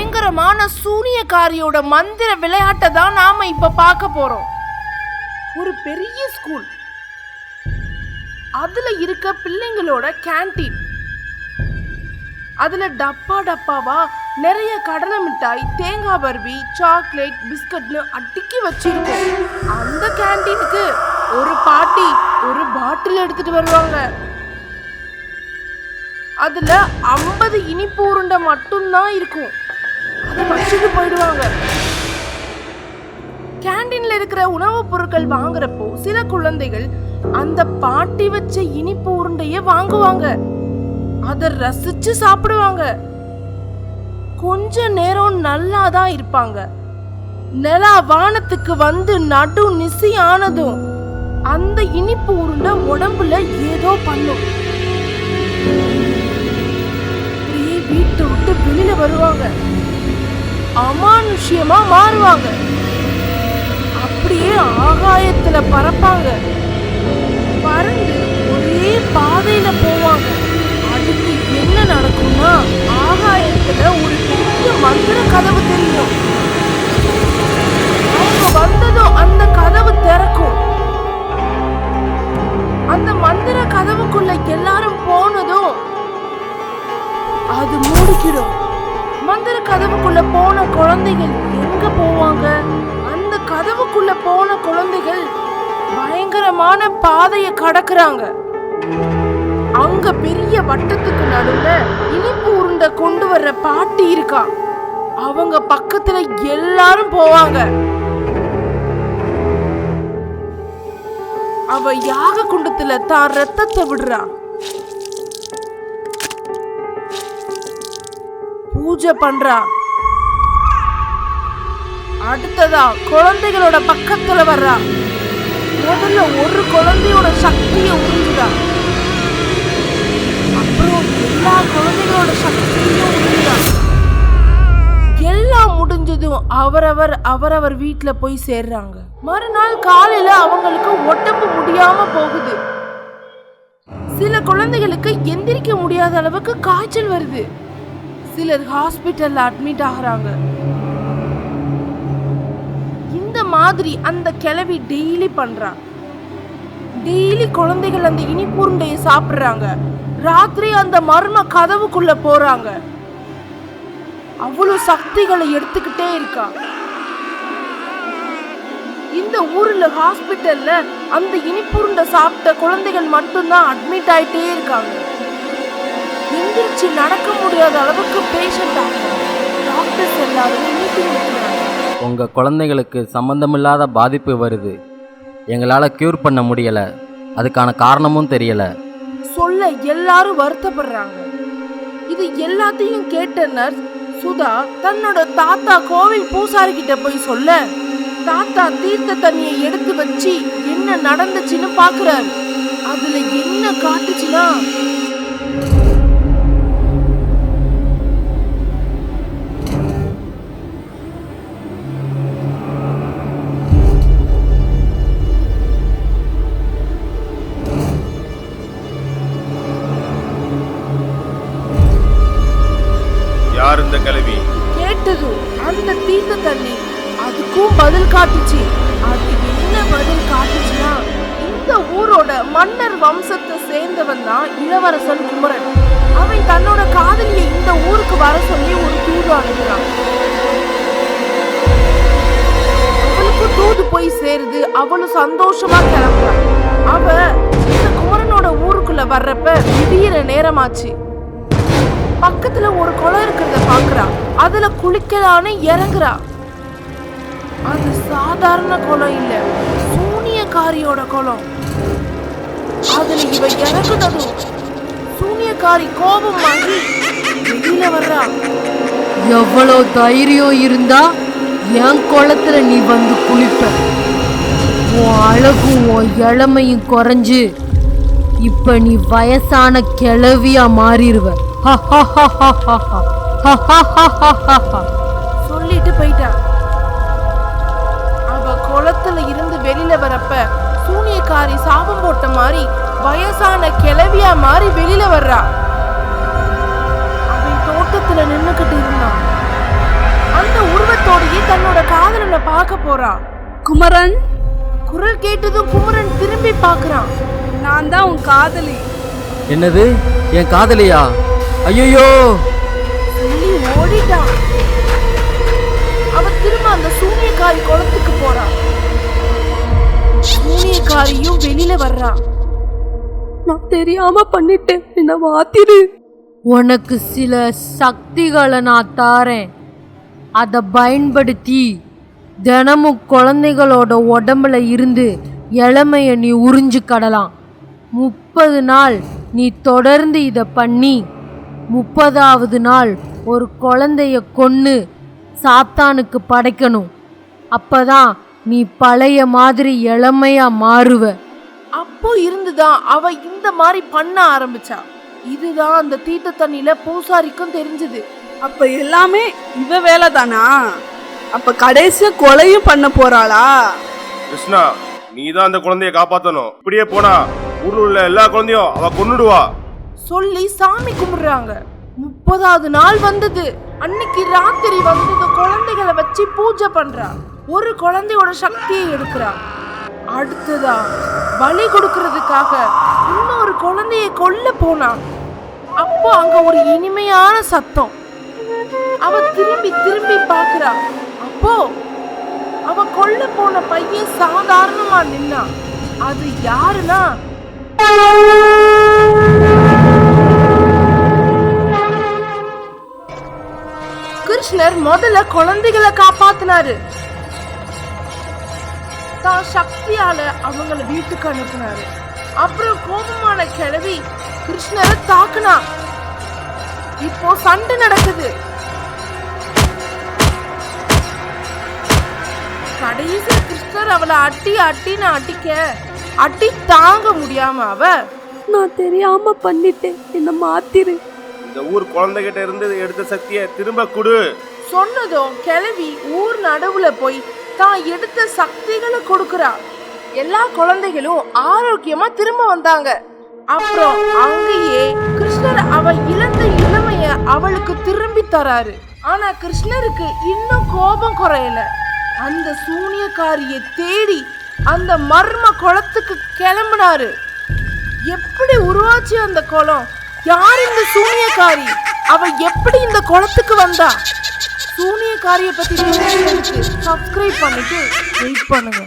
பயங்கரமான சூனியக்காரியோட மந்திர விளையாட்டை தான் நாம இப்ப பார்க்க போறோம். ஒரு பெரிய ஸ்கூல் அதுல இருக்க பிள்ளைங்களோட கேண்டீன் அதுல டப்பா டப்பாவா நிறைய கடலை மிட்டாய் தேங்காய் பர்பி சாக்லேட் பிஸ்கட்னு அடுக்கி வச்சிருக்கோம். அந்த கேண்டீனுக்கு ஒரு பாட்டி ஒரு பாட்டில் எடுத்துட்டு வருவாங்க. அதுல ஐம்பது இனிப்பு உருண்டை மட்டும்தான் இருக்கும். அதை வச்சுட்டு போயிடுவாங்க. கேண்டீன்ல இருக்கிற உணவுப் பொருட்கள் வாங்குறப்போ சில குழந்தைகள் அந்த பாட்டி வச்ச இனிப்பு உருண்டைய வாங்குவாங்க. அதை ரசிச்சு சாப்பிடுவாங்க. கொஞ்ச நேரம் நல்லா தான் இருப்பாங்க. நிலா வானத்துக்கு வந்து நடு நிசி ஆனதும் அந்த இனிப்பு உருண்டை உடம்புல ஏதோ பண்ணும். வீட்டை விட்டு வெளியில வருவாங்க. அமானுஷ்யமா மாறுவாங்க. அப்படியே ஆகாயத்துல பறப்பாங்க. பறந்து ஒரே பாதையில போவாங்க. அதுக்கு என்ன நடக்கும்னா ஆகாயத்துல கதவுக்குள்ள போன குழந்தைகள் எங்க போவாங்க? அந்த கதவுக்குள்ள போன குழந்தைகள் பயங்கரமான பாதையை கடக்குறாங்க. அங்க பெரிய வட்டத்துக்கு நடுவுல இனிப்பு உருண்டை கொண்டு வர்ற பாட்டி இருக்கா. அவங்க பக்கத்துல எல்லாரும் போவாங்க. அவ யாக குண்டத்துல தான் ரத்தத்தை விடுறா. பூஜை பண்றா. அடுத்ததா குழந்தைகளோட பக்கத்துல வர்றா. முதல்ல ஒரு குழந்தையோட சக்தியை உறிஞ்சுடா அப்புறம் எல்லா குழந்தைகளோட சக்தியையும் உறிஞ்சுடா எல்லாம் முடிஞ்சதும் அவரவர் அவரவர் வீட்டில் போய் சேர்றாங்க. மறுநாள் காலையில அவங்களுக்கு உடம்பு முடியாம போகுது. சில குழந்தைகளுக்கு எந்திரிக்க முடியாத அளவுக்கு காய்ச்சல் வருது. சிலர் ஹாஸ்பிட்டல்ல அட்மிட் ஆகுறாங்க. இந்த மாதிரி அந்த கிளவி டெய்லி பண்றா. டெய்லி குழந்தைகள் அந்த இனிப்புருண்டையை சாப்பிடுறாங்க. ராத்திரி அந்த மர்ம கதவுக்குள்ள போறாங்க. அவ்வளவு சக்திகளை எடுத்துக்கிட்டே இருக்கா. இந்த ஊர்ல ஹாஸ்பிட்டல்ல அந்த இனிப்புருண்டை சாப்பிட்ட குழந்தைகள் மட்டும்தான் அட்மிட் ஆயிட்டே இருக்காங்க. எந்திரிச்சு நடக்க முடியாத அளவுக்கு பேஷண்ட் டாக்டர்ஸ் எல்லாரும் மீட்டிங் வைக்கிறாங்க உங்கள் குழந்தைகளுக்கு சம்மந்தமில்லாத பாதிப்பு வருது. எங்களால் க்யூர் பண்ண முடியலை. அதுக்கான காரணமும் தெரியலை. சொல்ல எல்லாரும் வருத்தப்படுறாங்க. இது எல்லாத்தையும் கேட்ட நர்ஸ் சுதா தன்னோட தாத்தா கோவில் பூசாரி கிட்ட போய் சொல்ல. தாத்தா தீர்த்த தண்ணியை எடுத்து வச்சு என்ன நடந்துச்சுன்னு பாக்குறாரு. அதுல என்ன காட்டுச்சுன்னா கேட்டதும் அந்த தீர்த்த தண்ணி. அதுக்கும் பதில் காட்டுச்சு. அது என்ன பதில் காட்டுச்சுன்னா இந்த ஊரோட மன்னர் வம்சத்தை சேர்ந்தவன் தான் இளவரசன் குமரன். அவன் தன்னோட காதலியை இந்த ஊருக்கு வர சொல்லி ஒரு தூது அனுப்புறான். அவளுக்கு தூது போய் சேருது அவளும் சந்தோஷமா கிளம்புறான். அவ இந்த குமரனோட ஊருக்குள்ள வர்றப்ப திடீர நேரமாச்சு. பக்கத்துல ஒரு குளம் இருக்கிறத பாக்குறா. அதுல குளிக்கலான்னு இறங்குறா. அது சாதாரண குளம் இல்ல சூனியக்காரியோட குளம். அதுல இவ இறங்குனதும் சூனியக்காரி கோபம் வாங்கி வெளியில வர்றா. எவ்வளோ தைரியம் இருந்தா என் குளத்துல நீ வந்து குளிப்ப. உன் அழகும் உன் இளமையும் குறைஞ்சு இப்ப நீ வயசான கிளவியா மாறிடுவ. சொல்லிட்டு போயிட்டா. அவ குளத்துல இருந்து வெளியில வரப்ப சூனியக்காரி சாபம் போட்ட மாதிரி வயசான கிழவியா மாறி வெளியில வர்றா. அவன் தோட்டத்துல நின்னுக்கிட்டு இருந்தான் பார்க்க போறா. குமரன்? குரல் கேட்டதும் குமரன் திரும்பி பார்க்கறான். நான் தான் உன் காதலி. என்னது? என் காதலியா? ஐயோ சொல்லி ஓடிட்டான். அவ திரும்ப அந்த சூனியக்காரி குளத்துக்கு போறா சூனியக்காரியும் வெளியில வர்றா நான் தெரியாம பண்ணிட்டேன். என்ன மாத்திரு உனக்கு சில சக்திகளை நான் தாரேன். அதை பயன்படுத்தி தினமும் குழந்தைகளோட உடம்புல இருந்து இளமைய நீ உறிஞ்சு கடலாம். முப்பது நாள் நீ தொடர்ந்து இதை பண்ணி முப்பதாவது நாள் ஒரு குழந்தைய கொன்னு சாத்தானுக்கு படைக்கணும். அப்பதான் நீ பழைய மாதிரி இளமையா மாறுவ. அப்போ இருந்துதான் அவ இந்த மாதிரி பண்ண ஆரம்பிச்சா? இதுதான் அந்த தீர்த்த தண்ணியில பூசாரிக்கும் தெரிஞ்சது. அப்ப எல்லாமே இவ வேலை தானா அப்ப கடைசியா கொலையும் பண்ண போறாளா? கிருஷ்ணா நீ தான் அந்த குழந்தைய காப்பாத்தணும். இப்படியே போனா ஊர்ல உள்ள எல்லா குழந்தையும் அவ கொன்னுடுவா. சொல்லி சாமி கும்பிடுறாங்க. முப்பதாவது நாள் வந்தது. அன்னைக்கு ராத்திரி வந்து குழந்தைகளை வச்சு பூஜை பண்றா. ஒரு குழந்தையோட சக்தியை எடுக்கிறா. அடுத்ததா பலி கொடுக்கறதுக்காக இன்னொரு குழந்தைய கொல்ல போனா. அப்போ அங்க ஒரு இனிமையான சத்தம். அவ திரும்பி திரும்பி பாக்குறா அப்போ அவ கொல்ல போன பையன் சாதாரணமா நின்னா. அது யாருன்னா? கிருஷ்ணர் முதல்ல குழந்தைகளை காப்பாத்தினாரு. தான் சக்தியால அவங்கள வீட்டுக்கு அனுப்புனாரு. அப்புறம் கோபமான கிழவி கிருஷ்ணரை தாக்குனா. இப்போ சண்டை நடக்குது. கடைசி கிருஷ்ணர் அவளை அட்டி அட்டின்னு அடிக்க அடி தாங்க முடியாம அவ நான் தெரியாம பண்ணிட்டேன். என்ன மாத்திரு. இந்த ஊர் குழந்தைகிட்ட இருந்து எடுத்த சக்தியை திரும்ப கொடு. சொன்னதும் கிளவி ஊர் நடுவுல போய் தான் எடுத்த சக்திகளை கொடுக்கறா. எல்லா குழந்தைகளும் ஆரோக்கியமா திரும்ப வந்தாங்க. அப்புறம் அங்கேயே கிருஷ்ணர் அவ இழந்த இளமைய அவளுக்கு திரும்பி தராரு. ஆனா கிருஷ்ணருக்கு இன்னும் கோபம் குறையல. அந்த சூனியக்காரிய தேடி அந்த மர்ம குளத்துக்கு கிளம்புனாரு. எப்படி உருவாச்சு அந்த குளம்? யார் இந்த சூனியக்காரி? அவ எப்படி இந்த குளத்துக்கு வந்தா? சூனியக்காரிய பத்தி சப்ஸ்கிரைப் பண்ணிட்டு வெயிட் பண்ணுங்க.